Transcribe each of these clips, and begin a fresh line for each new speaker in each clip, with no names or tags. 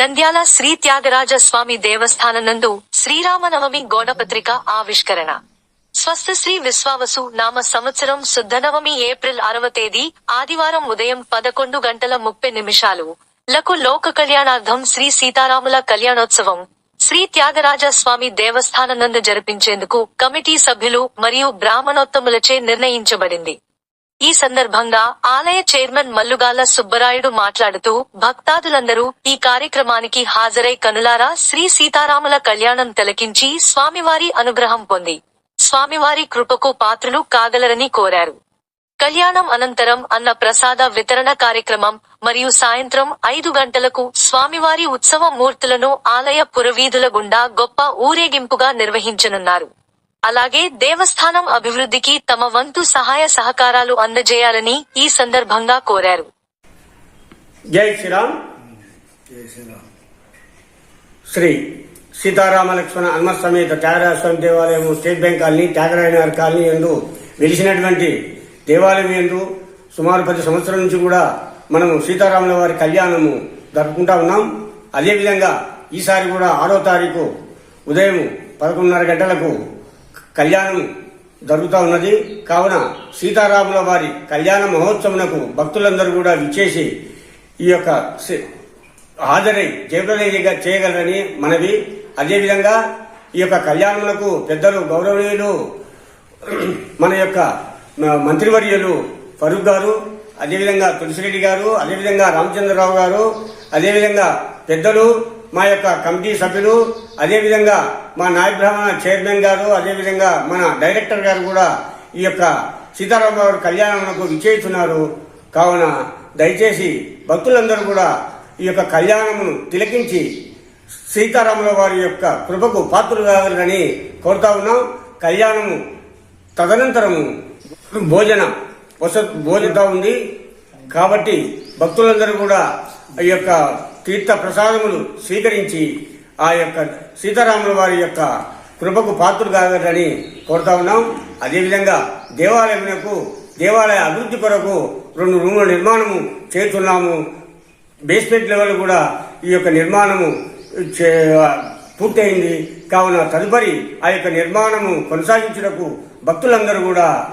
నంద్యాల శ్రీ త్యాగరాజ స్వామి దేవస్థాన నందు శ్రీరామనవమి గోడపత్రిక ఆవిష్కరణ. స్వస్థ శ్రీ విశ్వావసు నామ సంవత్సరం శుద్ధనవమి ఏప్రిల్ అరవ తేదీ ఆదివారం ఉదయం పదకొండు గంటల ముప్పై నిమిషాలు. లకు లోక కళ్యాణార్థం శ్రీ సీతారాముల కళ్యాణోత్సవం. శ్రీ త్యాగరాజ స్వామి దేవస్థాన నందు జరిపించేందుకు కమిటీ సభ్యులు మరియు బ్రాహ్మణోత్తములచే నిర్ణయించబడింది. ఈ సందర్భంగా ఆలయ చైర్మన్ మల్లుగాల సుబ్బరాయుడు మాట్లాడుతూ భక్తాదులందరూ ఈ కార్యక్రమానికి హాజరై కనులారా శ్రీ సీతారాముల కళ్యాణం తిలకించి స్వామివారి అనుగ్రహం పొంది. స్వామివారి కృపకు పాత్రులు కాగలరని కోరారు. కళ్యాణం అనంతరం అన్న ప్రసాద వితరణ కార్యక్రమం మరియు సాయంత్రం ఐదు గంటలకు స్వామివారి ఉత్సవ మూర్తులను ఆలయ పురవీధుల గుండా గొప్ప ఊరేగింపుగా నిర్వహించనున్నారు. అలాగే దేవస్థానం అభివృద్ధికి తమ వంతు సహాయ సహకారాలు అందజేయాలని ఈ సందర్భంగా కోరారు.
జై శ్రీరామ్. శ్రీ సీతారామ లక్ష్మణ హనుమ సమేత త్యాగరాజ స్వామి దేవాలయం state bank colony Thyagaraya Nagar colony ఎందు వెలిసినటువంటి దేవాలయం ఎందు సుమారు పది సంవత్సరాల నుంచి కూడా మనము సీతారాముల వారి కళ్యాణము జరుపుకుంటా ఉన్నాం. అదేవిధంగా ఈసారి కూడా ఆరో తారీఖు ఉదయం పదకొండున్నర గంటలకు కళ్యాణం జరుగుతూ ఉన్నది. కావున సీతారాముల వారి కళ్యాణ మహోత్సవమునకు భక్తులందరూ కూడా విచ్చేసి ఈ యొక్క సి- హాజరై జయప్రదం చేయగలరని మనవి. అదేవిధంగా ఈ యొక్క కళ్యాణములకు పెద్దలు గౌరవనీయులు మన యొక్క మ- మంత్రివర్యులు ఫరూక్ గారు అదేవిధంగా తులసిరెడ్డి గారు అదేవిధంగా రామచంద్రరావు గారు అదేవిధంగా పెద్దలు మా యొక్క కమిటీ సభ్యులు అదేవిధంగా మా నాయ బ్రాహ్మణ చైర్మన్ గారు అదేవిధంగా మన డైరెక్టర్ గారు కూడా ఈ యొక్క సీతారామరావు కళ్యాణమునకు విచ్చేస్తున్నారు. కావున దయచేసి భక్తులందరూ కూడా ఈ యొక్క కళ్యాణమును తిలకించి సీతారాముల వారి యొక్క కృపకు పాత్రలు కావాలని కోరుతా ఉన్నాం. కళ్యాణము తదనంతరము భోజన వస భోజనత ఉంది. కాబట్టి భక్తులందరూ కూడా ఈ యొక్క తీర్థ ప్రసాదములు స్వీకరించి ఆ యొక్క సీతారాముల వారి యొక్క కృపకు పాత్రలు కాగలరని కోరుతా ఉన్నాం. అదేవిధంగా దేవాలయమునకు దేవాలయ అభివృద్ధి కొరకు రెండు రూముల నిర్మాణము చేస్తున్నాము. బేస్మెంట్ లెవెల్ కూడా ఈ యొక్క నిర్మాణము చే- పూర్తయింది. కావున తదుపరి ఆ యొక్క నిర్మాణము కొనసాగించుటకు భక్తులందరూ కూడా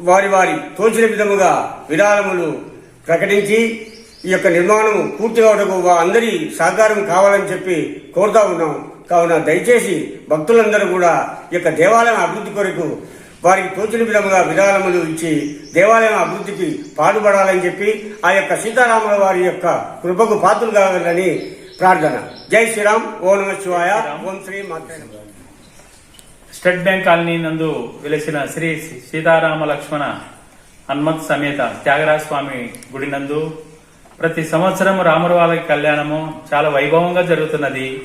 వారి వారి తోచిన విధముగా విరాళములు ప్రకటించి ఈ యొక్క నిర్మాణం పూర్తి కావటకు అందరి సహకారం కావాలని చెప్పి కోరుతా ఉన్నాం. కావున దయచేసి భక్తులందరూ కూడా ఈ యొక్క దేవాలయం అభివృద్ధి కొరకు వారికి తోచిన విధముగా విరాళములు ఇచ్చి దేవాలయం అభివృద్ధికి పాటుపడాలని చెప్పి ఆ యొక్క సీతారాముల వారి యొక్క కృపకు పాత్రలు కావాలని ప్రార్థన. జై శ్రీరామ్. ఓం నమ శివాయ. ఓం శ్రీ మాత్రే.
స్టేట్ బ్యాంక్ కాలనీ నందు వెలిసిన శ్రీ సీతారామ లక్ష్మణ హనుమత్ సమేత త్యాగరాజ స్వామి గుడి నందు ప్రతి సంవత్సరం రాముడు వాళ్ళ కళ్యాణము చాలా వైభవంగా జరుగుతున్నది.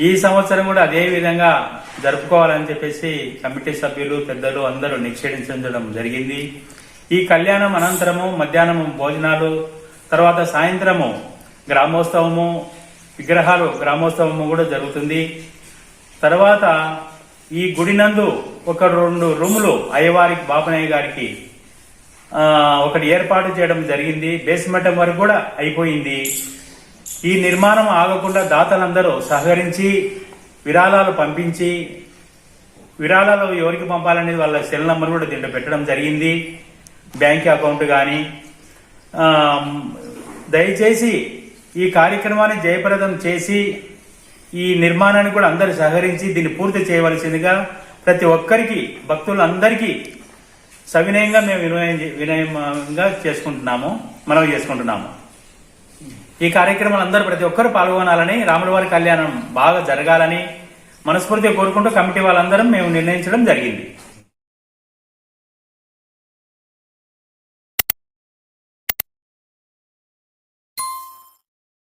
ఈ సంవత్సరం కూడా అదే విధంగా జరుపుకోవాలని చెప్పేసి కమిటీ సభ్యులు పెద్దలు అందరూ నిక్షేపించడం జరిగింది. ఈ కళ్యాణం అనంతరము మధ్యాహ్నం భోజనాలు తర్వాత సాయంత్రము గ్రామోత్సవము విగ్రహాలు గ్రామోత్సవము కూడా జరుగుతుంది. తర్వాత ఈ గుడినందు ఒక రెండు రూములు అయ్యవారికి బాపనయ్య గారికి ఒకటి ఏర్పాటు చేయడం జరిగింది. బేస్మెంట్ వరకు కూడా అయిపోయింది. ఈ నిర్మాణం ఆగకుండా దాతలందరూ సహకరించి విరాళాలు పంపించి విరాళాలు ఎవరికి పంపాలనేది వాళ్ళ సెల్ నంబర్ కూడా దీంట్లో పెట్టడం జరిగింది. బ్యాంక్ అకౌంట్ కానీ దయచేసి ఈ కార్యక్రమాన్ని జయప్రదం చేసి ఈ నిర్మాణాన్ని కూడా అందరూ సహకరించి దీన్ని పూర్తి చేయవలసిందిగా ప్రతి ఒక్కరికి భక్తులందరికీ సవినయంగా మేము వినయం వినయంగా చేసుకుంటున్నాము మనవి చేసుకుంటున్నాము. ఈ కార్యక్రమాలు అందరూ ప్రతి ఒక్కరు పాల్గొనాలని రాములవారి కళ్యాణం బాగా జరగాలని మనస్ఫూర్తిగా కోరుకుంటూ కమిటీ వాళ్ళందరం మేము నిర్ణయించడం జరిగింది.